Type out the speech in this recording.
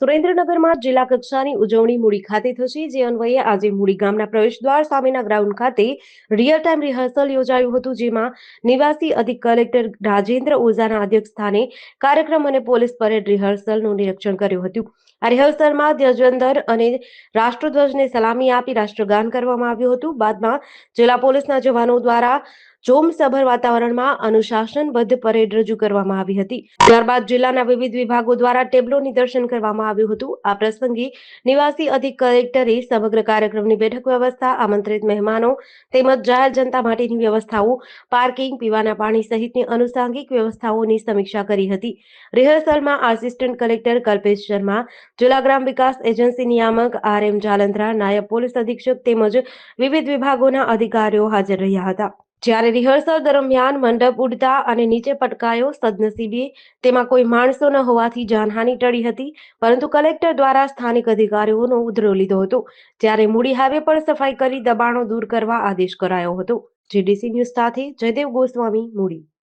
સુરેન્દ્રનગરમાં જિલ્લા કક્ષાની ઉજવણી મૂડી ખાતે થશે, જે અન્વયે આજે મૂડી ગામના પ્રવેશદ્વાર સામેના ગ્રાઉન્ડ ખાતે રિયલ ટાઈમ રિહર્સલ યોજાયું હતું, જેમાં નિવાસી અધિક કલેક્ટર રાજેન્દ્ર ઓઝાના અધ્યક્ષ સ્થાને કાર્યક્રમ અને પોલીસ પરેડ રિહર્સલનું નિરીક્ષણ કર્યું હતું. આ રિહર્સલમાં ધ્વજવંદન અને રાષ્ટ્રધ્વજને સલામી આપી રાષ્ટ્રગાન કરવામાં આવ્યું હતું. બાદમાં જિલ્લા પોલીસના જવાનો દ્વારા જોમસભર વાતાવરણમાં અનુશાસનબદ્ધ પરેડ રજૂ કરવામાં આવી હતી. ત્યારબાદ જિલ્લાના વિવિધ વિભાગો દ્વારા ટેબ્લો નિદર્શન કરવામાં આવ્યું હતું. આ પ્રસંગે નિવાસી અધિક કલેક્ટરે સમગ્ર કાર્યક્રમની બેઠક વ્યવસ્થા, આમંત્રિત મહેમાનો તેમજ જાહેર જનતા માટેની વ્યવસ્થાઓ, પાર્કિંગ, પીવાના પાણી સહિતની અનુસાંગિક વ્યવસ્થાઓની સમીક્ષા કરી હતી. રિહર્સલમાં આસિસ્ટન્ટ કલેક્ટર કલ્પેશ શર્મા, જિલ્લા ગ્રામ વિકાસ એજન્સી નિયામક આર એમ જાલંધરા, નાયબ પોલીસ અધિક્ષક તેમજ વિવિધ વિભાગોના અધિકારીઓ હાજર રહ્યા હતા. જ્યારે રિહર્સલ દરમિયાન મંડપ ઉડતા અને નીચે પટકાયો સદનસીબે, તેમાં કોઈ માણસો ન હોવાથી જાનહાની ટળી હતી, પરંતુ કલેક્ટર દ્વારા સ્થાનિક અધિકારીઓનો ઉધરો લીધો હતો. જ્યારે મૂડી હાઈવે પર સફાઈ કરી દબાણો દૂર કરવા આદેશ કરાયો હતો. જીડીસી ન્યૂઝ સાથે જયદેવ ગોસ્વામી, મૂડી.